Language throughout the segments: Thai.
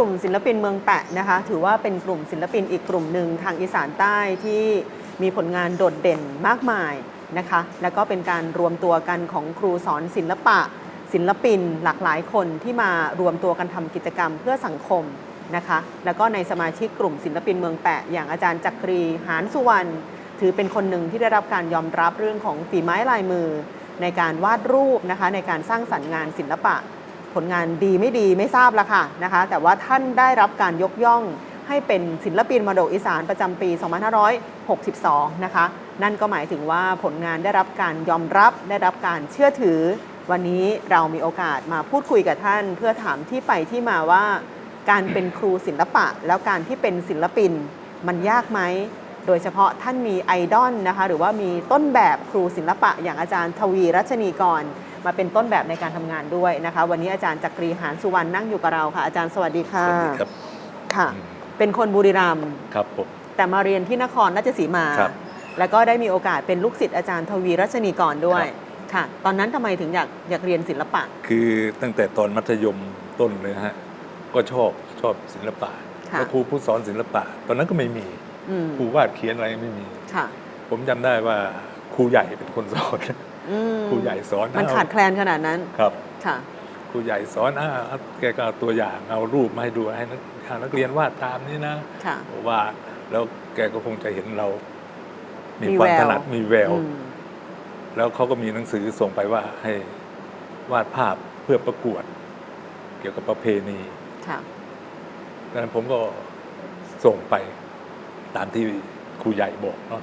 กลุ่มศิลปินเมืองแปะนะคะ ถือว่าเป็นกลุ่มศิลปินอีกกลุ่มหนึ่งทางอีสานใต้ที่มีผลงานโดดเด่นมากมายนะคะ แล้วก็เป็นการรวมตัวกันของครูสอนศิลปะ ศิลปินหลากหลายคนที่มารวมตัวกันทำกิจกรรมเพื่อสังคมนะคะ แล้วก็ในสมาชิกกลุ่มศิลปินเมืองแปะ อย่างอาจารย์จักรีหานสุวรรณถือเป็นคนหนึ่งที่ได้รับการยอมรับเรื่องของฝีไม้ลายมือ ในการวาดรูปนะคะในการสร้างสรรค์งานศิลปะ ผลงานดีไม่ดีไม่ทราบละค่ะนะคะ แต่ว่าท่านได้รับการยกย่องให้เป็นศิลปินมรดกอีสานประจำปี 2562 นะคะ นั่นก็หมายถึงว่าผลงานได้รับการยอมรับได้รับการเชื่อถือ วันนี้เรามีโอกาสมาพูดคุยกับท่าน เพื่อถามที่ไปที่มาว่า การเป็นครูศิลปะ แล้วการที่เป็นศิลปิน มันยากไหมโดยเฉพาะท่านมีไอดอลนะคะ หรือว่ามีต้นแบบครูศิลปะอย่างอาจารย์ทวีรัชนีกร มาเป็นต้นแบบในการทำงานด้วยนะคะ วันนี้อาจารย์จักรีหานสุวรรณนั่งอยู่กับเราค่ะ อาจารย์สวัสดีค่ะสวัสดีครับค่ะอืมเป็นคนบุรีรัมย์ครับผมแต่มาเรียนที่นครราชสีมาครับแล้วก็ได้มีโอกาสเป็นลูกศิษย์อาจารย์ทวีรัชนีกรด้วยครับค่ะ ตอนนั้นทำไมถึงอยากอยากเรียนศิลปะ คือตั้งแต่ตอนมัธยมต้นเลยฮะก็ชอบชอบศิลปะค่ะแล้วครูผู้สอนศิลปะ ตอนนั้นก็ไม่มีอืมครูวาดเขียนอะไรไม่มีค่ะผมจำได้ว่าครูใหญ่เป็นคนสอน อืมครูใหญ่สอนมันอ้วขาดแคลนขนาดนั้นครับค่ะ ครูใหญ่สอนอ่าแกก็เอาตัวอย่างเอารูปมาให้ดูให้นักให้นักเรียนวาดตามนี่นะค่ะ ว่าแล้วแกก็คงจะเห็นเรา มีมีความแวว ถนัดมีแวว อืมแล้วเขาก็มีหนังสือส่งไปว่าให้วาดภาพเพื่อประกวด เกี่ยวกับประเพณีค่ะ ดังนั้นผมก็ส่งไปตามที่ครูใหญ่บอกเนาะ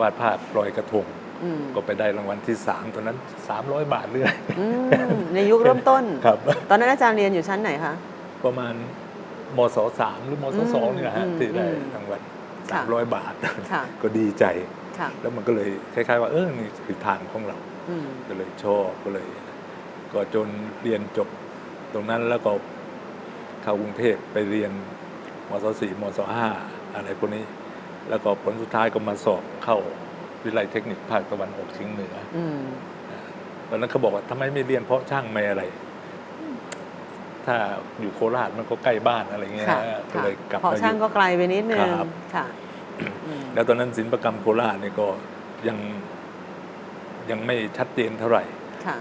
วาดภาพลอยกระทงอืม ก็ไปได้รางวัลที่สามตอนนั้นสามร้อยบาทเรื่อยอืมในยุคเริ่มต้นครับ ตอนนั้นอาจารย์เรียนอยู่ชั้นไหนคะ ประมาณมศสามหรือมศสองเนี่ยฮะอืมที่ได้อืมรางวัลค่ะสามร้อยบาทค่ะก็ดีใจค่ะแล้วมันก็เลยคล้ายๆว่าเออนี่คือทางของเราอืมก็เลยชอบก็เลย ก็จนเรียนจบตรงนั้นแล้วก็เข้ากรุงเทพไปเรียนมศสี่มศห้าอะไรพวกนี้ แล้วก็ผลสุดท้ายก็มาสอบเข้า วิทยาลัยเทคนิคภาคตะวันออกเฉียงเหนืออืมตอนนั้นเขาบอกว่าทำไมไม่เรียนเพราะช่างไม่อะไร ถ้าอยู่โคราชมันก็ใกล้บ้านอะไรเงี้ยค่ะก็ค่ะเลยกลับเพราะมาอช่างยู่ ก็ไกลไปนิดนึงครับ ค่ะอืมแล้วตอนนั้นศิลปกรรมโคราชนี่ก็ยังยังไม่ชัดเจนเท่าไหร่ ค่ะ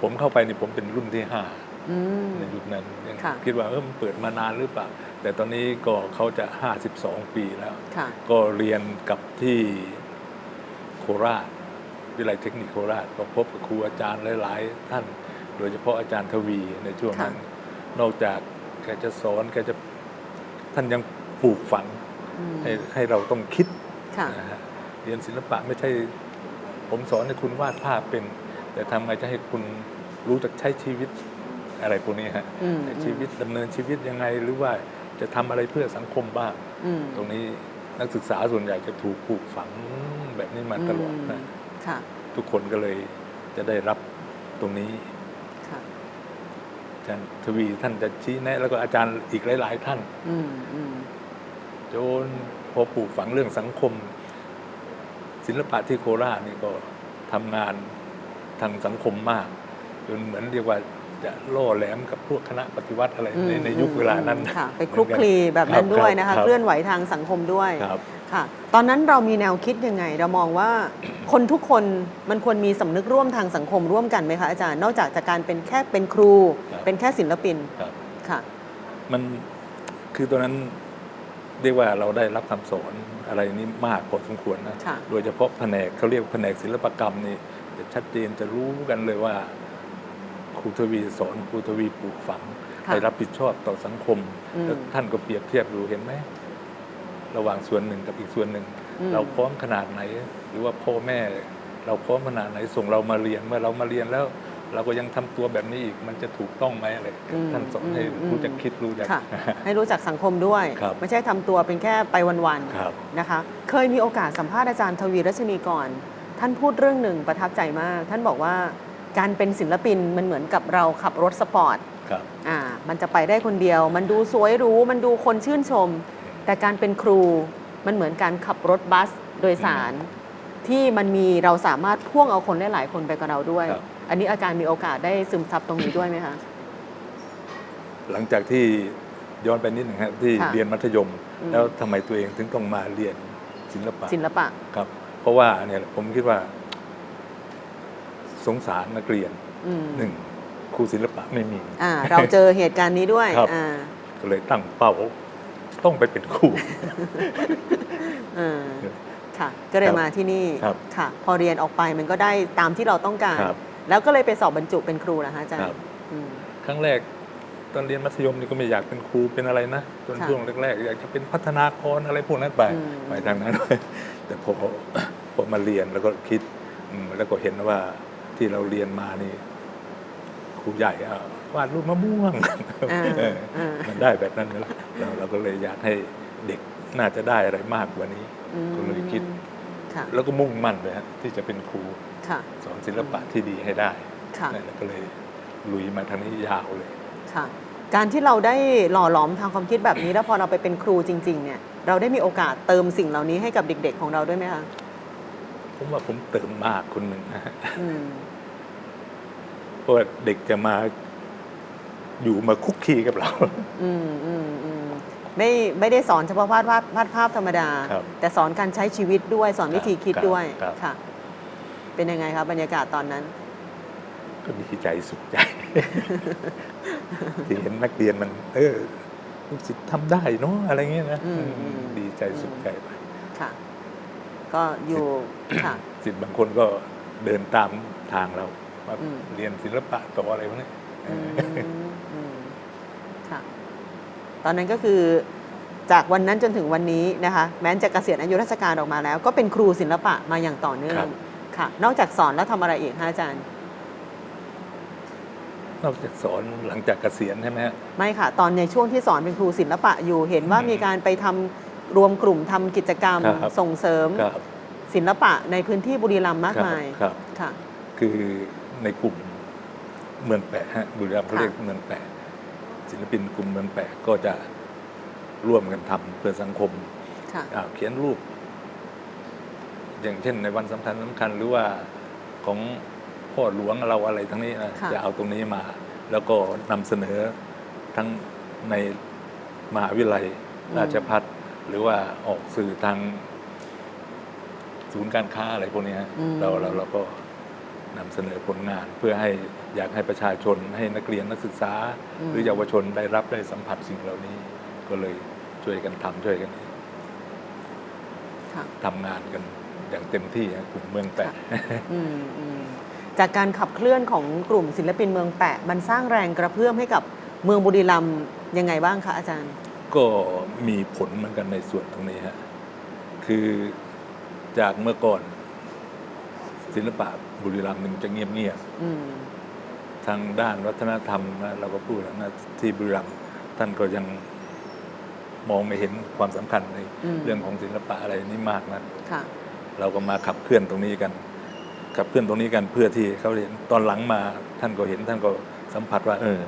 ผมเข้าไปนี่ผมเป็นรุ่นที่ห้า อืม ในยุคนั้นยังค่ะ คิดว่าเออมันเปิดมานานหรือเปล่า แต่ตอนนี้ก็เขาจะ 52 ปีแล้ว ค่ะ ก็เรียนกับที่ โคราช วิทยาลัยเทคนิคโคราช ก็พบกับครูอาจารย์หลาย ๆ ท่าน โดยเฉพาะอาจารย์ทวีในช่วงนั้น นอกจากแกจะสอนแกจะท่านยังปลูกฝังอืมให้ให้เราต้องคิดค่ะนะฮะเรียนศิลปะไม่ใช่ ผมสอนให้คุณวาดภาพเป็น แต่ทำไงจะให้คุณรู้จักใช้ชีวิตอะไรพวกนี้ฮะอืมในชีวิตดำเนินชีวิตยังไงหรือว่าจะทำอะไรเพื่อสังคมบ้างอืมตรงนี้ นักศึกษาส่วนใหญ่จะถูกปลูกฝังแบบนี้มาตลอดนะค่ะทุกคนก็เลยจะได้รับตรงนี้ค่ะอาจารย์ทวีท่านจะชี้แนะ แล้วก็อาจารย์อีกหลาย ๆ ท่านอืมอืมจนพอปลูกฝังเรื่องสังคม ศิลปะที่โคราชนี่ก็ทำงานทางสังคมมาก จนเหมือนเรียกว่า จะล่อแหลมกับพวกคณะปฏิวัติอะไรอืมในในยุคเวลานั้นค่ะไปคลุกคลีแบบนั้นรับด้วยนะคะรับเคลื่อนไหวทางสังคมด้วยครับค่ะ ตอนนั้นเรามีแนวคิดยังไง เรามองว่าคนทุกคนมันควรมีสำนึกร่วมทางสังคมร่วมกันไหมคะอาจารย์ นอกจากจากการเป็นแค่เป็นครูครับเป็นแค่ศิลปินครับค่ะ มันคือตอนนั้นเรียกว่าเราได้รับคำสอนอะไรนี้มากพอสมควรนะค่ะโดยเฉพาะแผนกเขาเรียกแผนกศิลปกรรมนี่จะชัดเจนจะรู้กันเลยว่าค รูทวีสอนครูทวีปลูกฝังค่ะให้รับผิดชอบต่อสังคมอืมแล้วท่านก็เปรียบเทียบดูเห็นไหมระหว่างส่วนหนึ่งกับอีกส่วนหนึ่งอืมเราพร้อมขนาดไหน หรือว่าพ่อแม่ เราพร้อมขนาดไหนส่งเรามาเรียนเมื่อเรามาเรียนแล้ว เราก็ยังทำตัวแบบนี้อีกมันจะถูกต้องไหมอะไรอืมท่านสอนให้อืมรู้จักคิดรู้จักค่ะให้รู้จักสังคมด้วยครับไม่ใช่ทำตัวเป็นแค่ไปวันครับๆนะคะ เคยมีโอกาสสัมภาษณ์อาจารย์ทวีรัชนีก่อน ท่านพูดเรื่องหนึ่งประทับใจมาก ท่านบอกว่า การเป็นศิลปินมันเหมือนกับเราขับรถสปอร์ตครับ อ่ามันจะไปได้คนเดียว มันดูสวยหรู้มันดูคนชื่นชม แต่การเป็นครูมันเหมือนการขับรถบัสโดยสาร ที่มันมีเราสามารถพ่วงเอาคนได้หลายคนไปกับเราด้วย ครับ อันนี้อาจารย์มีโอกาสได้ซึมซับตรงนี้ด้วยไหมคะ หลังจากที่ย้อนไปนิดหนึ่งครับที่ค่ะเรียนมัธยม อืม แล้วทำไมตัวเองถึงต้องมาเรียนศิลปะศิลปะ ครับ เพราะว่าเนี่ยผมคิดว่า สงสารนักเรียนอืมหนึ่งครูศิลปะไม่มี อ่า เราเจอเหตุการณ์นี้ด้วยครับ อ่าก็เลยตั้งเป้า ต้องไปเป็นครูอ่าค่ะ ก็เลยครับมาที่นี่ครับค่ะ พอเรียนออกไปมันก็ได้ตามที่เราต้องการ ครับ แล้วก็เลยไปสอบบรรจุเป็นครูนะฮะอาจารครัย์บอืม ครั้งแรกตอนเรียนมัธยมนี่ก็ไม่อยากเป็นครูเป็นอะไรนะจนค่ะช่วงแรกๆอยากจะเป็นพัฒนากรอะไรพวกนั้นไปอืม ไปทางนั้น แต่พอ พอมาเรียนแล้วก็คิดอืมแล้วก็เห็นว่า ที่เราเรียนมานี่ครูใหญ่อะวาดรูปมะม่วงอ่าเอออ่ามันได้แบบนั้นแล้วเราเราก็เลยอยากให้เด็กน่าจะได้อะไรมากกว่านี้อืมก็เลยคิดค่ะแล้วก็มุ่งมั่นเลยฮะที่จะเป็นครูค่ะสอนศิลปะที่ดีให้ได้ค่ะนั่นแหละก็เลยลุยมาทางนี้ยาวเลยค่ะการที่เราได้หล่อหลอมทางความคิดแบบนี้ แล้วพอเราไปเป็นครูจริง ๆ เนี่ย เราได้มีโอกาสเติมสิ่งเหล่านี้ให้กับเด็ก ๆ ของเราด้วยไหมคะ ผมว่าผมเติมมากคนหนึ่งนะฮะอืมเพราะว่าเด็กจะมาอยู่มาคุกคีกับเรา อืมอืมอืมไม่ไม่ได้สอนเฉพาะวาดวาดวาดภาพธรรมดา ครับแต่สอนการใช้ชีวิตด้วยสอนวิธีคิดครับด้วยครับ ค่ะ เป็นยังไงครับบรรยากาศตอนนั้น ก็ดีใจสุขใจ ที่เห็นนักเรียนมัน เออลูกศิษย์ทำได้เนาะอะไรเงี้ยนะอืมอืมอืมดีใจสุขใจไป ค่ะ ก็อยู่ค่ะศิษย์บางคนก็เดินตามทางเรามาอืม เรียนศิลปะต่ออะไรพวกนี้อืมอืมค่ะ ตอนนั้นก็คือจากวันนั้นจนถึงวันนี้นะคะ แม้จะเกษียณอายุราชการออกมาแล้ว ก็เป็นครูศิลปะมาอย่างต่อเนื่องค่ะ นอกจากสอนแล้วทำอะไรอีกคะอาจารย์ นอกจากสอนหลังจากเกษียณใช่ไหมฮะ ไม่ค่ะ ตอนในช่วงที่สอนเป็นครูศิลปะอยู่ เห็นว่าอืม มีการไปทำ รวมกลุ่มทำกิจกรรมครับ ส่งเสริมครับ ศิลปะในพื้นที่บุรีรัมย์มากมายครับ ค่ะ คือในกลุ่มเมืองแปะฮะบุรีรัมย์เขาค่ะเรียกเมืองแปะศิลปินกลุ่มเมืองแปะก็จะร่วมกันทำเพื่อสังคมค่ะ อ่าเขียนรูป อย่างเช่นในวันสำคัญสำคัญหรือว่าของพ่อหลวงเราอะไรทั้งนี้นะค่ะ จะเอาตรงนี้มา แล้วก็นำเสนอทั้งในมหาวิทยาลัยราชพัฒ หรือว่าออกสื่อทางศูนย์การค้าอะไรพวกนี้ฮะอืม เราเราเราก็นำเสนอผลงาน เพื่อให้อยากให้ประชาชนให้นักเรียนนักศึกษา หรือเยาวชนได้รับได้สัมผัสสิ่งเหล่านี้ ก็เลยช่วยกันทำช่วยกันค่ะ ทำงานกันอย่างเต็มที่ฮะกลุ่มเมืองแปะอืมอืมจากการขับเคลื่อนของกลุ่มศิลปินเมืองแปะ มันสร้างแรงกระเพื่อมให้กับเมืองบุรีรัมย์ยังไงบ้างคะอาจารย์ ก็มีผลเหมือนกันในส่วนตรงนี้ฮะคือจากเมื่อก่อน ศิลปะบุรีรัมย์หนึ่งจะเงียบอืมๆทางด้านวัฒนธรรมนะเราก็พูดแล้วนะที่บุรีรัมย์ท่านก็ยังมองไม่เห็นความสำคัญในอืมเรื่องของศิลปะอะไรนี้มากนะค่ะเราก็มาขับเคลื่อนตรงนี้กัน ขับเคลื่อนตรงนี้กันเพื่อที่เขาเห็นตอนหลังมาท่านก็เห็นท่านก็สัมผัสว่า เออ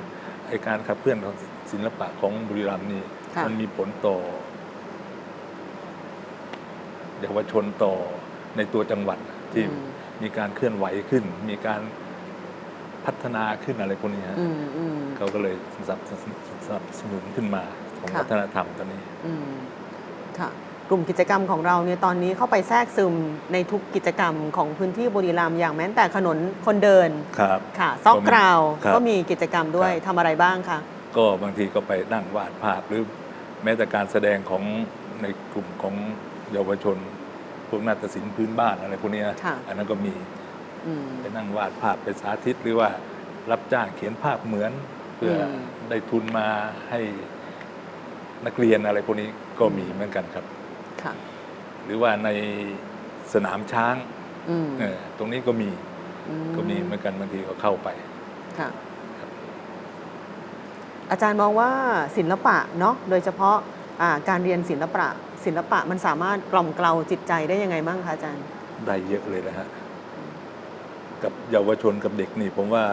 ไอการขับเคลื่อนของศิลปะของบุรีรัมย์นี่ค่ะ มันมีผลต่อเยาวชนต่อในตัวจังหวัดที่อืมมีการเคลื่อนไหวขึ้น มีการพัฒนาขึ้นอะไรพวกนี้ฮะอืมอืมเขาก็เลยสนับสนับสนุนขึ้นมาของค่ะวัฒนธรรมตอนนี้อืมค่ะกลุ่มกิจกรรมของเราเนี่ยตอนนี้เข้าไปแทรกซึมในทุกกิจกรรมของพื้นที่บุรีรัมย์อย่างแม้แต่ถนนคนเดินครับค่ะซอกกราวครับก็มีกิจกรรมด้วยครับทำอะไรบ้างคะก็บางทีก็ไปนั่งวาดภาพหรือ แม้แต่การแสดงของในกลุ่มของเยาวชน พวกนาฏศิลป์พื้นบ้านอะไรพวกนี้นะค่ะอันนั้นก็มีอืมไปนั่งวาดภาพไปสาธิตหรือว่ารับจ้างเขียนภาพเหมือน เพื่ออมได้ทุนมาให้นักเรียนอะไรพวกนี้ก็มีเหมือนกันครับค่ะหรือว่าในสนามช้างอืมเออตรงนี้ก็มีอืก็มีเหมือนกันบางทีก็เข้าไปค่ะ อาจารย์มองว่าศิลปะเนาะโดยเฉพาะอ่าการเรียนศิลปะศิลปะมันสามารถกล่อมเกลาจิตใจได้ยังไงบ้างคะอาจารย์ ได้เยอะเลยนะฮะกับเยาวชนกับเด็กนี่ ผมว่า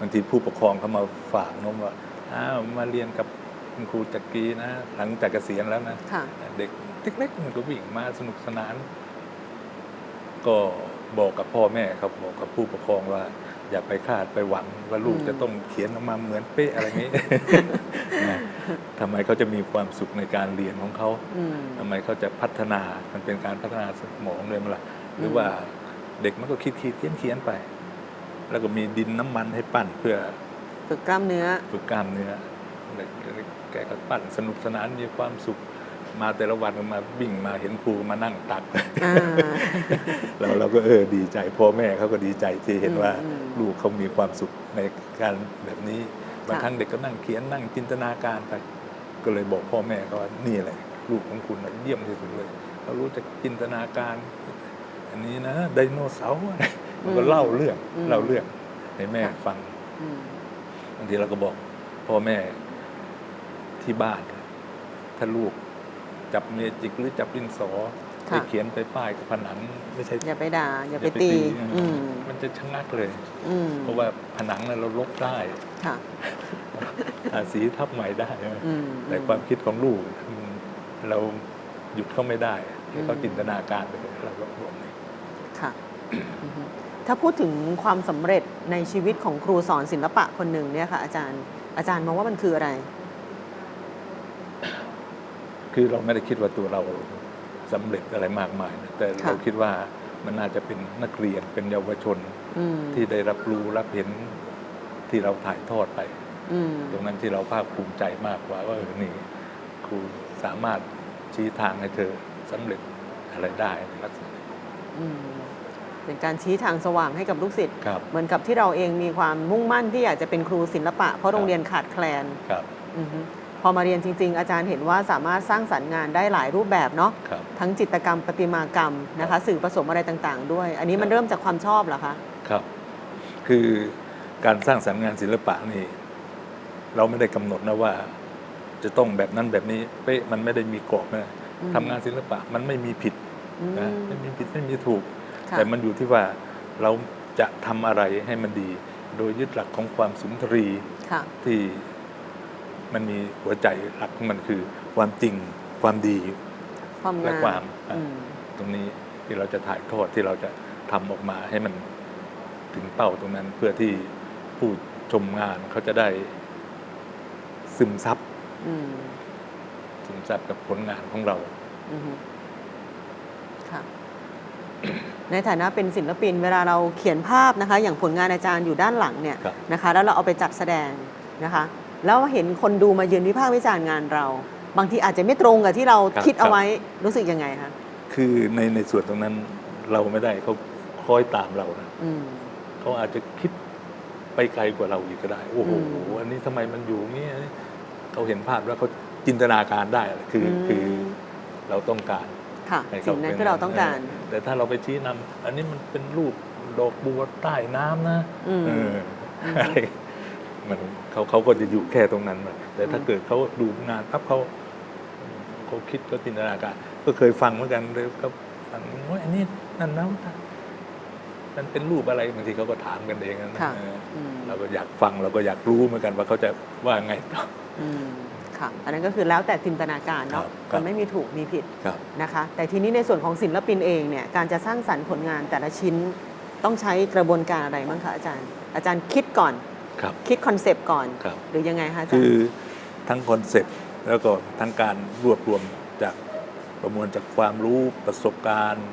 บางทีผู้ปกครองเขามาฝากน้องว่าอ้าวมาเรียนกับคุณครูจักรีนะหลังจากเกษียณแล้วนะค่ะเด็กเล็กๆมันก็วิ่งมาสนุกสนาน ก็บอกกับพ่อแม่ครับบอกกับผู้ปกครองว่า อย่าไปคาดไปหวังว่าลูกอืมจะต้องเขียนออกมาเหมือนเป๊ะอะไรนี้นะทำไมเขาจะมีความสุขในการเรียนของเขาอืมทำไมเขาจะพัฒนา มันเป็นการพัฒนาสมองเลยมั้ยล่ะหรือว่าเด็กมันก็คิดคิดเขียนเขียนไป แล้วก็มีดินน้ำมันให้ปั้นเพื่อฝึกกล้ามเนื้อ ฝึกกล้ามเนื้อเด็กแกก็ปั้นสนุกสนานมีความสุข มาแต่ละวันก็มาบิ่งมาเห็นครูมานั่งตักอ่าเราเราก็เออดีใจพ่อแม่เขาก็ดีใจที่เห็นว่าอืมลูกเขามีความสุขในการแบบนี้บางค่ะครั้งเด็กก็นั่งเขียนนั่งจินตนาการไป ก็เลยบอกพ่อแม่เขาว่านี่แหละลูกของคุณน่ะเยี่ยมที่สุดเลยเขารู้จักจินตนาการ อันนี้นะไดโนเสาร์อะไรมันก็เล่าเรื่องอืมเล่าเรื่องให้แม่ค่ะฟังอืมบางทีเราก็บอกพ่อแม่ที่บ้านถ้าลูก จับเมจิกหรือจับดินสอไปค่ะ เขียนไปป้ายกับผนังไม่ใช่อย่าไปด่า อย่าอไปย่าไปตีตี อืมมันจะชะงักเลย อืมเพราะว่าผนังนั้นเราลบได้ค่ะทาสีทับใหม่ได้ใช่ไหมอืม แต่ความคิดของลูกอืมเราหยุดเขาไม่ได้ให้เขาอืม จินตนาการไปเลยเราก็บอกนี่ค่ะอือฮึถ้าพูดถึงความสำเร็จในชีวิตของครูสอนศิลปะคนหนึ่งเนี่ยค่ะ อาจารย์อาจารย์มองว่ามันคืออะไร คือเราไม่ได้คิดว่าตัวเราสำเร็จอะไรมากมายนะแต่ค่ะเราคิดว่ามันน่าจะเป็นนักเรียนเป็นเยาวชนอืมที่ได้รับรู้รับเห็นที่เราถ่ายทอดไปอืมตรงนั้นที่เราภาคภูมิใจมากกว่าว่าเออนี่ครูสามารถชี้ทางให้เธอสำเร็จอะไรได้ในลักษณะนี้อืมเป็นการชี้ทางสว่างให้กับลูกศิษย์ครับเหมือนกับที่เราเองมีความมุ่งมั่นที่อยากจะเป็นครูศิลปะ เพราะโรงเรียนขาดแคลนครับอือฮึ พอมาเรียนจริง ๆ อาจารย์เห็นว่าสามารถสร้างสรรค์งานได้หลายรูปแบบเนาะครับ ทั้งจิตรกรรมประติมากรรมนะครัคะบสื่อผสมอะไรต่างๆ ด้วย อันนี้มันครับเริ่มจากความชอบเหรอคะ ครับ คือการสร้างสรรค์งานศิลปะนี่ เราไม่ได้กำหนดนะว่า จะต้องแบบนั้นแบบนี้เป๊ะมันไม่ได้มีกรอบนะอืม ทำงานศิลปะมันไม่มีผิดอืมนะไม่มีผิดไม่มีถูก ค่ะแต่มันอยู่ที่ว่าเราจะทำอะไรให้มันดี โดยยึดหลักของความสุนทรี ค่ะ ที่ มันมีหัวใจหลักของมันคือ ความจริงความดีความและงามความอืมตรงนี้ที่เราจะถ่ายทอดที่เราจะทำออกมาให้มันถึงเป้าตรงนั้นเพื่อที่ผู้ชมงานเขาจะได้ซึมซับอืมซึมซับกับผลงานของเราอือฮึค่ะในฐานะเป็นศิลปิน เวลาเราเขียนภาพนะคะ อย่างผลงานอาจารย์อยู่ด้านหลังเนี่ยครับนะคะ แล้วเราเอาไปจัดแสดงนะคะ แล้วเห็นคนดูมายืนวิพากษ์วิจารณ์งานเรา บางทีอาจจะไม่ตรงกับที่เราครับคิดเอาครับ ไว้รู้สึกยังไงคะคือในในส่วนตรงนั้นเราไม่ได้เขาคล้อยตามเรานะอืม เขาอาจจะคิดไปไกลกว่าเราอีกก็ได้ โอ้โหอืมอันนี้ทำไมมันอยู่เงี้ยเขาเห็นภาพแล้วเขาจินตนาการได้คืออม คือเราต้องการค่ะให้สิ่งนั้นป็ที่เราต้องการเแต่ถ้าเราไปชี้นำอันนี้มันเป็นรูปดอกบัวใต้น้ำนะ อืมเอออืมอะไรมัน เขาเขาก็จะอยู่แค่ตรงนั้นน่ะแต่ถ้าอืมเกิดเขาดูงานปั๊บเขาเขาคิดก็จินตนาการก็เคยฟังเหมือนกันเลยก็ฟังว่าอันนี้นั่นนะมันเป็นรูปอะไรบางทีเขาก็ถามกันเองนะค่ะเอออืมเราก็อยากฟังเราก็อยากรู้เหมือนกันว่าเขาจะว่าไงต่ออืมค่ะอันนั้นก็คือแล้วแต่จินตนาการเนาะครับครับมันไม่มีถูกมีผิดครับนะคะ แต่ทีนี้ในส่วนของศิลปินเองเนี่ยการจะสร้างสรรค์ผลงานแต่ละชิ้นต้องใช้กระบวนการอะไรบ้างคะอาจารย์ อาจารย์คิดก่อน ครับ คิดคอนเซปต์ก่อน ครับ หรือยังไงคะอาจารคือย์ ทั้งคอนเซ็ปต์แล้วก็ทั้งการรวบรวมจากประมวลจากความรู้ประสบการณ์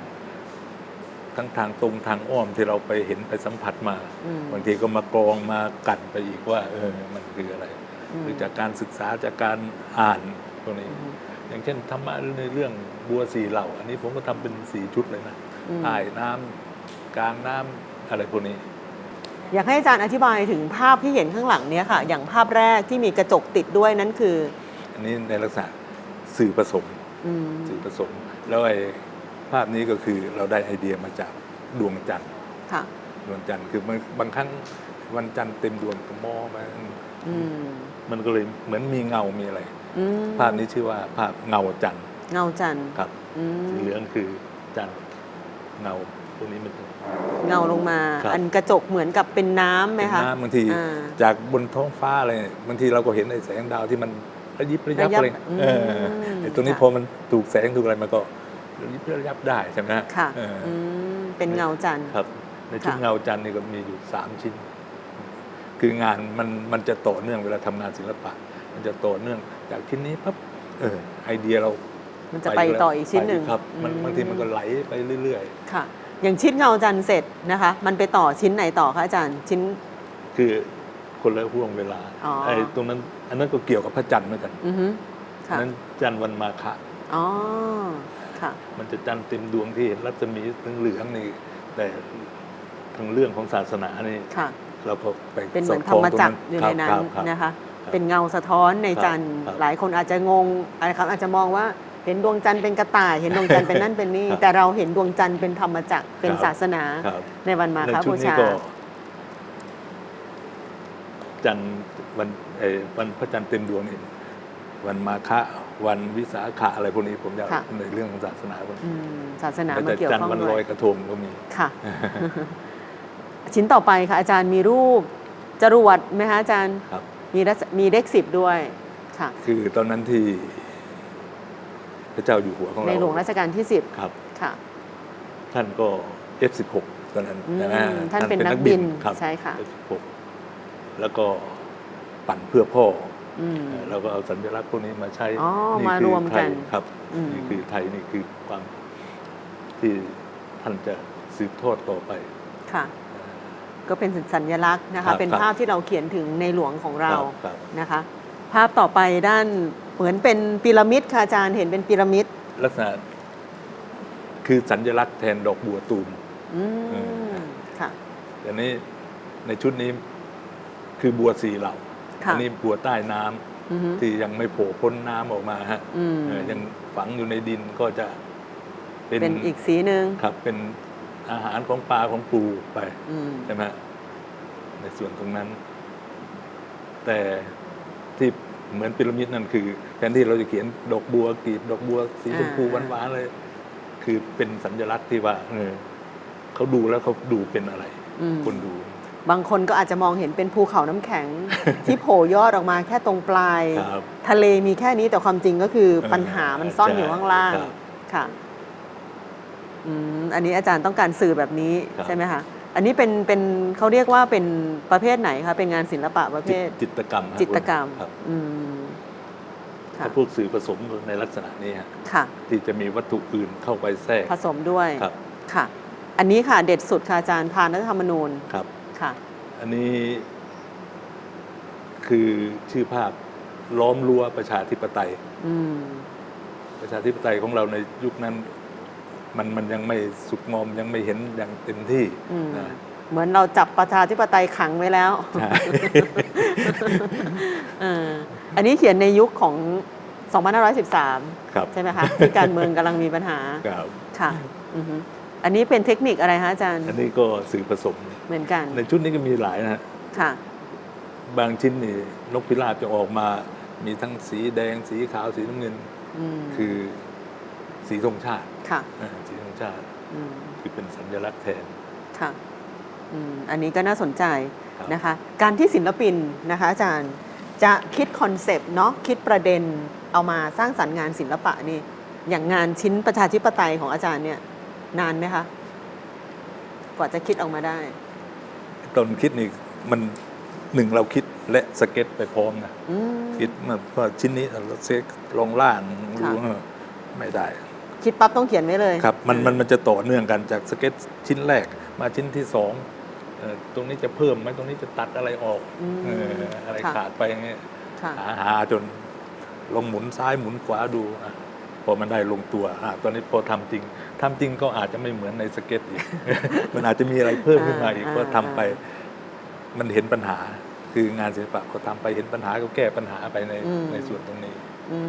ทั้งทางตรงทางอ้อมที่เราไปเห็นไปสัมผัสมา อืม บางทีก็มากรองมากันไปอีกว่า เออมันคืออะไรอืมหรือจากการศึกษาจากการอ่านพวกนี้อืมอย่างเช่นธรรมะในเรื่องบัวสีเหล่า อันนี้ผมก็ทำเป็นสีชุดเลยนะอืมใต้น้ำกลางน้ำอะไรพวกนี้ อยากให้อาจารย์อธิบายถึงภาพที่เห็นข้างหลังเนี้ยค่ะ อย่างภาพแรกที่มีกระจกติดด้วยนั้นคือ อันนี้ในลักษณะสื่อผสมอืมสื่อผสม แล้วไอ้ภาพนี้ก็คือเราได้ไอเดียมาจากดวงจันทร์ค่ะ ดวงจันทร์คือบางบางครั้งวันจันทร์เต็มดวงก็มองมาอืมมันก็เลยเหมือนมีเงามีอะไร อืมภาพนี้ชื่อว่าภาพเงาจันทร์เงาจันทร์ครับอืมสีเหลืองคือจันทร์เงา ตรงนี้มัน เงาลงมา ครับ อันกระจกเหมือนกับเป็นน้ำไหมเป็นคะน้ำบางทีอ่าจากบนท้องฟ้าอะไรบางทีเราก็เห็นไอ้แสงดาวที่มันระยิบระยับระยับอะไรอืมเออไอ้ตัวนี้ค่ะ พอมันถูกแสงถูกอะไรมันก็ระยิบระยับได้ใช่ไหมฮะค่ะเออออืมเป็นเงาจันทร์ ครับ ในชุดค่ะ เงาจันทร์นี่ก็มีอยู่สามชิ้น คืองานมันมันจะต่อเนื่องเวลาทำงานศิลปะ มันจะต่อเนื่องจากชิ้นนี้ปั๊บเออไอเดียเรามันจะไปต่ออีกชิ้นหนึ่งไปครับ มันอืบางทีมันก็ไหลไปเรื่อย ค่ะ อย่างชิ้นเงาจันทร์เสร็จนะคะ มันไปต่อชิ้นไหนต่อคะอาจารย์ชิ้นๆคือคนละห่วงเวลาอ๋อ ไอ้ตรงนั้น อันนั้นก็เกี่ยวกับพระจันทร์เหมือนกันอือฮึอันค่ะนั้นจันทร์วันมาฆะอ๋อค่ะ มันจะจันทร์เต็มดวงที่เห็นรัศมีเหลืองๆนี่แต่ทางเรื่องของศาสนานี่ค่ะ เราก็ไปเป็นเหมือนสธรดรมคล้งจักรอยู่ในนั้นครับครับ นะคะครับเป็นเงาสะท้อนในครับจันทร์ครับ หลายคนอาจจะงงอะไรครับอาจจะมองว่า เห็นดวงจันทร์เป็นกระต่าย เห็นดวงจันทร์เป็นนั่นเป็นนี่ครับแต่เราเห็นดวงจันทร์เป็นธรรมจักรเป็นครับศาสนาครับในวันมาในฆชุดบูนี้ชาก็จันทร์วันเอ่อวันพระจันทร์เต็มดวงนี่วันมาฆะวันวิสาขะอะไรพวกนี้ผมอยากค่ะ ในเรื่องของศาสนาพวกอืนี้มศาสนาแล้วมาแต่เกี่ยวจันทข้องร์วันด้ลวอยยกระทงก็มี ค่ะ ชิ้นต่อไปค่ะ อาจารย์มีรูปจรวดไหมคะอาจารย์ ครับ มีรัศมีเลขสิบด้วยค่ะ คือตอนนั้นที่ พระเจ้าอยู่หัวของเราในหลวงรัชกาลที่สิบครับค่ะ ท่านก็ F16 ตอนนั้นอืมใช่ไหมท่านเป็นนักบินครับใช่ค่ะ F16 แล้วก็ปั่นเพื่อพ่ออืมอเราก็เอาสัญลักษณ์พวกนี้มาใช้อ๋อนี่มารคือวมกันไทยครับอืมนี่คือไทยนี่คือความที่ท่านจะสืบทอดต่อไปค่ะก็เป็นสัญลักษณ์นะครัคะบเป็นครับภาพที่เราเขียนถึงในหลวงของเราครับครับนะคะ ภาพต่อไปด้าน เหมือนเป็นพีระมิดค่ะอาจารย์เห็นเป็นพีระมิดลักษณะคือสัญลักษณ์แทนดอกบัวตูมอืเอมค่ะแต่นี้ในชุดนี้คือบัวสีเหล่าค่ะอันี้บัวใต้น้ำอือฮึที่ยังไม่โผล่พ้นน้ำออกมาฮะอืมเออยังฝังอยู่ในดินก็จะเป็นเป็นอีกสีหนึ่งครับ เป็นอาหารของปลาของปูไปอืมใช่ไหมฮะในส่วนตรงนั้น แต่ที่ เหมือนพีระมิดนั่นคือแทนที่เราจะเขียนดอกบัวกลีบดอกบัว สีชมพูหวานๆเลย คือเป็นสัญลักษณ์ที่ว่าเออเขาดูแล้วเขาดูเป็นอะไรอืมคนดู บางคนก็อาจจะมองเห็นเป็นภูเขาน้ำแข็ง ที่โผล่ยอดออกมาแค่ตรงปลายครับทะเลมีแค่นี้แต่ความจริงก็คือเออปัญหามันซ่อนอยู่ข้างล่างครับค่ะอืมอันนี้อาจารย์ต้องการสื่อแบบนี้ครับใช่ไหมคะ อันนี้เป็นเป็นเขาเรียกว่าเป็นประเภทไหนคะเป็นงานศิลปะประเภจิตทจิตรกรรมฮะจิตรกรรมครับอืมค่ะถ้าพวกสื่อผสมในลักษณะนี้ฮะค่ะ ที่จะมีวัตถุอื่นเข้าไปแทรก ผสมด้วยครับ ค่ะ อันนี้ค่ะเด็ดสุดค่ะอาจารย์พานรัฐธรรมนูญครับ ค่ะ อันนี้คือชื่อภาพล้อมรั้วประชาธิปไตย อืม ประชาธิปไตยของเราในยุคนั้น มันมันยังไม่สุกงอมยังไม่เห็นอย่างเต็มที่อืมนะเหมือนเราจับประชาธิปไตยขังไว้แล้วใช่เอออันนี้เขียนในยุคของ 2513ครับใช่ไหมคะที่การเมืองกำลังมีปัญหาครับค่ะอือฮึอันนี้เป็นเทคนิคอะไรคะอาจารย์ อันนี้ก็สื่อผสมเหมือนกัน ในชุดนี้ก็มีหลายนะฮะค่ะ บางชิ้นนี่นกพิราบจะออกมา มีทั้งสีแดงสีขาวสีน้ำเงินอืมคือ สีธงชาติค่ะอ่าสีธงชาติอืมคือเป็นสัญลักษณ์แทน ค่ะอืมอันนี้ก็น่าสนใจครับ นะคะ การที่ศิลปินนะคะอาจารย์จะคิดคอนเซปต์เนาะคิดประเด็นเอามาสร้างสรรค์งานศิลปะนี่ อย่างงานชิ้นประชาธิปไตยของอาจารย์เนี่ย นานไหมคะ กว่าจะคิดออกมาได้ ตอนคิดนี่มันหนึ่งเราคิดและสเก็ตไปพร้อมนะ อืม คิดมาว่าชิ้นนี้เราเซ็กลองล่างค่ะดูเออไม่ได้ คิดปั๊บต้องเขียนไว้เลยครับมันมันมันจะต่อเนื่องกันจากสเก็ตชิ้นแรกมาชิ้นที่สองเอ่อตรงนี้จะเพิ่มไหมตรงนี้จะตัดอะไรออกอืมเอออะไรค่ะขาดไปอย่างเงี้ยค่ะ หาหาจนลองหมุนซ้ายหมุนขวาดูอะพอมันได้ลงตัวอะตอนนี้พอทำจริงทำจริงก็อาจจะไม่เหมือนในสเก็ตอีก มันอาจจะมีอะไรเพิ่มขึ้นมาอีกอ่า เพราะทำไป มันเห็นปัญหา คืองานศิลปะพอทำไปเห็นปัญหาก็แก้ปัญหาไปในในส่วนตรงนี้ อื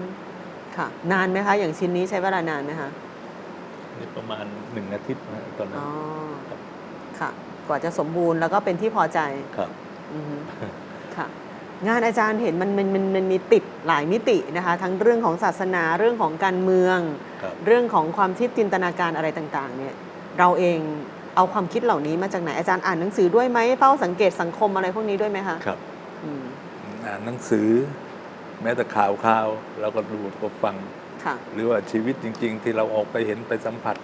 ม ค่ะ นานไหมคะ อย่างชิ้นนี้ใช้เวลานานไหมคะนี่ประมาณหนึ่งอาทิตย์นะตอนนั้นอ๋อครับค่ะ กว่าจะสมบูรณ์แล้วก็เป็นที่พอใจครับอือฮึค่ะ งานอาจารย์เห็นมันมันมันมันมีติดหลายมิตินะคะ ทั้งเรื่องของศาสนาเรื่องของการเมืองครับเรื่องของความคิดจินตนาการอะไรต่าง ๆ เนี่ย เราเองเอาความคิดเหล่านี้มาจากไหนอาจารย์อ่านหนังสือด้วยไหมเฝ้าสังเกตสังคมอะไรพวกนี้ด้วยไหมคะครับอืมอ่านหนังสือ แม้แต่ข่าวข่าวเราก็ดูก็ฟัง ค่ะ หรือว่าชีวิตจริง ๆ ที่เราออกไปเห็นไปสัมผัส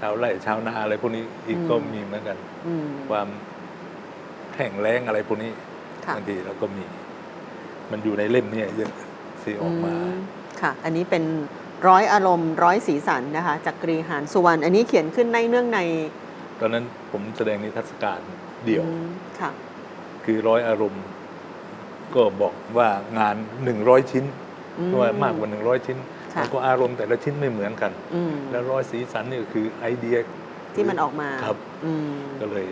ทาวไร่ชาวนาอะไรพวกนี้อีกอืมก็มีเหมือนกัน อืม ความแห้งแล้งอะไรพวกนี้ค่ะ บางทีเราก็มี มันอยู่ในเล่มเนี่ยเยอะที่ออกมา มค่ะ อันนี้เป็นร้อยอารมณ์ร้อยสีสันนะคะจากกรีหานสุวรรณอันนี้เขียนขึ้นในเนื่องในตอนนั้นผมแสดงนิทรรศการเดี่ยว อืมค่ะ คือร้อยอารมณ์ ก็บอกว่างานหนึ่งร้อยชิ้นอืว่ามากกว่าหนึ่งร้อยชิ้นค่ะแล้วก็อารมณ์แต่ละชิ้นไม่เหมือนกันอืมแล้วร้อยสีสันนี่ก็คือไอเดียที่มันออกมาครับอืมก็เลย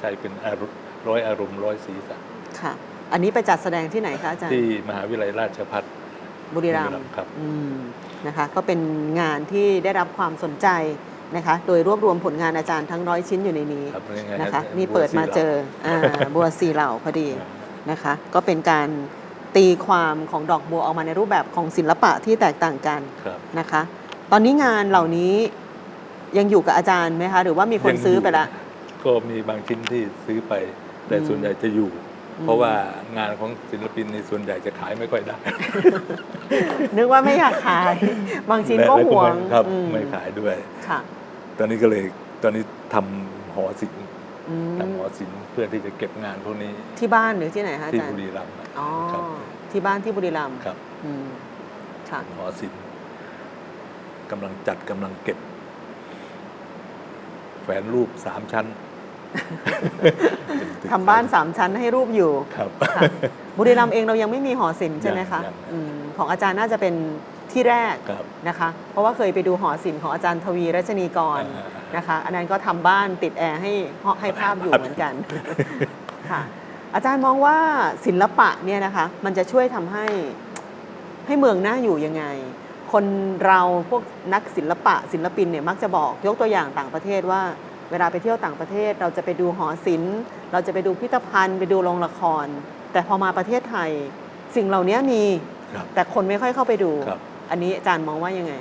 ใช้เป็นอารมณ์ร้อยอารมณ์ร้อยสีสันค่ะ อันนี้ไปจัดแสดงที่ไหนคะอาจารย์ที่มหาวิทยาลัยราชภัฏบุรีรัมบุรีรัมย์ย์ครับอืมนะคะก็เป็นงานที่ได้รับความสนใจนะคะ โดยรวบรวมผลงานอาจารย์ทั้งร้อยชิ้นอยู่ในนี้ครับยังไงนะคะฮนี่เปิดมาเจออ่าบัวสีเหล่าพอดี นะคะ ก็เป็นการตีความของดอกบัวออกมาในรูปแบบของศิลปะที่แตกต่างกันครับนะคะ ตอนนี้งานเหล่านี้ยังอยู่กับอาจารย์ไหมคะ หรือว่ามีคนยังซื้อไปละ ก็มีบางชิ้นที่ซื้อไป แต่อืม ส่วนใหญ่จะอยู่อืมเพราะว่างานของศิลปินในส่วนใหญ่จะขายไม่ค่อยได้นึกว่าไม่อยากขาย บางชิ้นก็และห่วงไม่ครับ อืมไม่ขายด้วย ค่ะ ตอนนี้ก็เลยตอนนี้ทำหอศิลป์ อืมทำหอศิลป์เพื่อที่จะเก็บงานพวกนี้ที่บ้านหรือที่ไหนคะอาที่จารบุย์รีรัมย์นะอ๋อครับที่บ้านที่บุรีรัมย์ครับอืมค่ะ หอศิลป์กำลังจัดกำลังเก็บ แฝนรูปสามชั้นเป็นตึกทำบ้านสามชั้นให้รูปอยู่ ครับ ค่ะ บุรีรัมย์เองเรายังไม่มีหอศิลป์ใช่ไหมคะยังยัง อืมของอาจารย์น่าจะเป็นที่แรกครับนะคะ เพราะว่าเคยไปดูหอศิลป์ของอาจารย์ทวีรัชนีกร อ่า นะคะ อันนั้นก็ทำบ้านติดแอร์ให้ให้ภาพอยู่เหมือนกันค่ะ อาจารย์มองว่าศิลปะเนี่ยนะคะ มันจะช่วยทำให้ให้เมืองน่าอยู่ยังไง คนเราพวกนักศิลปะศิลปินเนี่ยมักจะบอกยกตัวอย่างต่างประเทศว่า เวลาไปเที่ยวต่างประเทศ เราจะไปดูหอศิลป์ เราจะไปดูพิพิธภัณฑ์ ไปดูโรงละคร แต่พอมาประเทศไทย สิ่งเหล่านี้มีครับแต่คนไม่ค่อยเข้าไปดูครับอันนี้อาจารย์มองว่ายังไง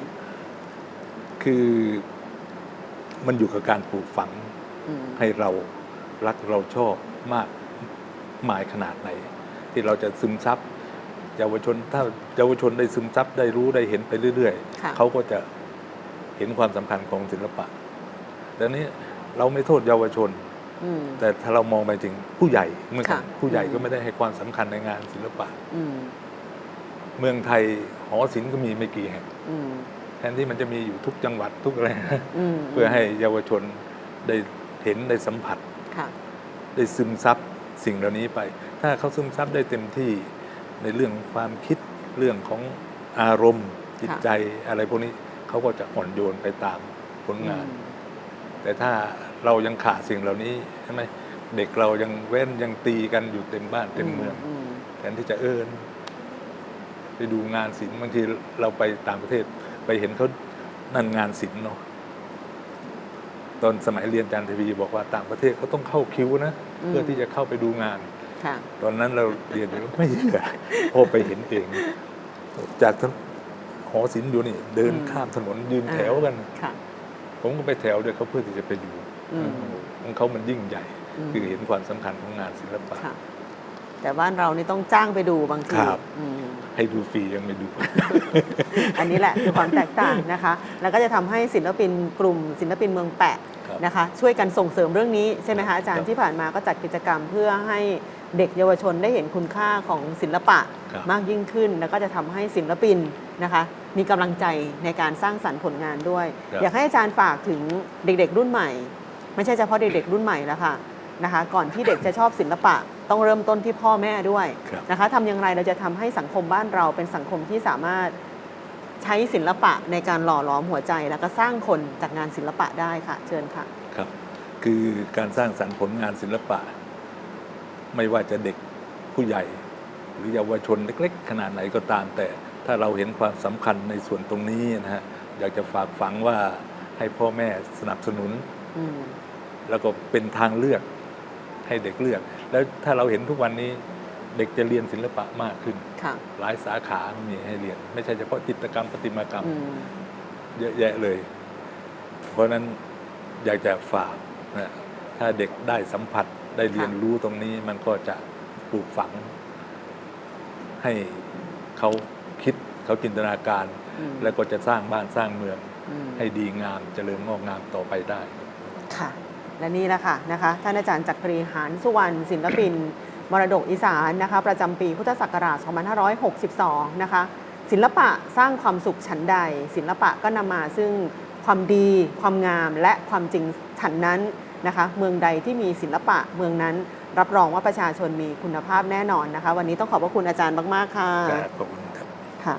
คือ มันอยู่กับการปลูกฝังอืมให้เรารักเราชอบมากมายขนาดไหน ที่เราจะซึมซับเยาวชนถ้าเยาวชนได้ซึมซับได้รู้ได้เห็นไปเรื่อยค่ะๆเขาก็จะเห็นความสำคัญของศิลปะแต่นี้เราไม่โทษเยาวชน อืม แต่ถ้าเรามองไปถึงผู้ใหญ่เหมือนกันค่ะผู้ใหญ่อืมก็ไม่ได้ให้ความสำคัญในงานศิลปะ อืมเมืองไทยหอศิลป์ก็มีไม่กี่แห่ง อืมแทนที่มันจะมีอยู่ทุกจังหวัดทุกอะไรอืมเพื่อให้เยาวชนได้เห็นได้สัมผัสค่ะได้ซึมซับสิ่งเหล่านี้ไป ถ้าเขาซึมซับได้เต็มที่ในเรื่องของความคิดเรื่องของอารมณ์จิตใจอะไรพวกนี้เขาก็จะอ่อนโยนไปตามผลงาน แต่ถ้าเรายังขาดสิ่งเหล่านี้ใช่ไหมเด็กเรายังเว้นยังตีกันอยู่เต็มบ้านเต็มเมืองมแทนที่จะเอิญไปดูงานศิลป์บางทีเราไปต่างประเทศ ไปเห็นเขานั่นงานศิลป์เนาะตอนสมัยเรียนอาจารย์ทวีบอกว่าต่างประเทศเขาต้องเข้าคิวนะเพื่อที่จะเข้าไปดูงานค่ะตอนนั้นเราเรียนอยู่ไม่เชื่อพอไปเห็นเอง จากถนหอศิลป์อยู่นี่ เดินอืมข้ามถนนยืนแถวกันค่ะผมก็ไปแถวด้วยเขาเพื่อที่จะไปดูอืมของเขามันยิ่งใหญ่อืมคือเห็นความสำคัญของงานศิลปะค่ะ แต่บ้านเรานี่ต้องจ้างไปดูบางทีครับ อืม ให้ดูฟรียังไม่ดู อันนี้แหละคือความแตกต่างนะคะ แล้วก็จะทำให้ศิลปินกลุ่ม ศิลปินเมืองแปะครับนะคะ ช่วยกันส่งเสริมเรื่องนี้ใช่ไหมคะอาจารครัย์บที่ผ่านมาก็จัดกิจกรรมเพื่อให้เด็กเยาวชนได้เห็นคุณค่าของศิลปะครับ มากยิ่งขึ้น แล้วก็จะทำให้ศิลปินนะคะ มีกำลังใจในการสร้างสรรค์ผลงานด้วย ครับ อยากให้อาจารย์ฝากถึงเด็กๆ รุ่นใหม่ ไม่ใช่เฉพาะเด็กๆรุ่นใหม่แล้วค่ะนะคะ ก่อนที่เด็กจะชอบศิลปะ ต้องเริ่มต้นที่พ่อแม่ด้วยครับนะคะทำอย่างไรเราจะทำให้สังคมบ้านเราเป็นสังคมที่สามารถใช้ศิลปะในการหล่อหลอมหัวใจ แล้วก็สร้างคนจากงานศิลปะได้ค่ะ เชิญค่ะครับ คือการสร้างสรรค์ผลงานศิลปะ ไม่ว่าจะเด็กผู้ใหญ่ หรือเยาวชนเล็ก ๆ ขนาดไหนก็ตามแต่ ถ้าเราเห็นความสำคัญในส่วนตรงนี้นะฮะอยากจะฝากฝังว่าให้พ่อแม่สนับสนุนอืมแล้วก็เป็นทางเลือกให้เด็กเลือก แล้วถ้าเราเห็นทุกวันนี้เด็กจะเรียนศิลปะมากขึ้นค่ะหลายสาขามีให้เรียน ไม่ใช่เฉพาะจิตรกรรมประติมากรรมอืมเยอะแยะเลย เพราะฉะนั้นอยากจะฝากนะถ้าเด็กได้สัมผัสได้เรียนรู้ตรงนี้มันก็จะปลูกฝัง ให้เขาคิดเขาจินตนาการอืมแล้วก็จะสร้างบ้านสร้างเมืองอืมให้ดีงามเจริญงอกงามต่อไปได้ครับค่ะ และนี่แหละค่ะนะคะท่านอาจารย์จักรีหานสุวรรณศิลปิน มรดกอีสานนะคะ ประจำปีพุทธศักราช 2562 นะคะ ศิลปะสร้างความสุขฉันใด ศิลปะก็นำมาซึ่งความดีความงามและความจริงฉันนั้นนะคะ เมืองใดที่มีศิลปะเมืองนั้นรับรองว่าประชาชนมีคุณภาพแน่นอนนะคะ วันนี้ต้องขอบพระคุณอาจารย์มาก ๆ ค่ะครับขอบคุณครับค่ะ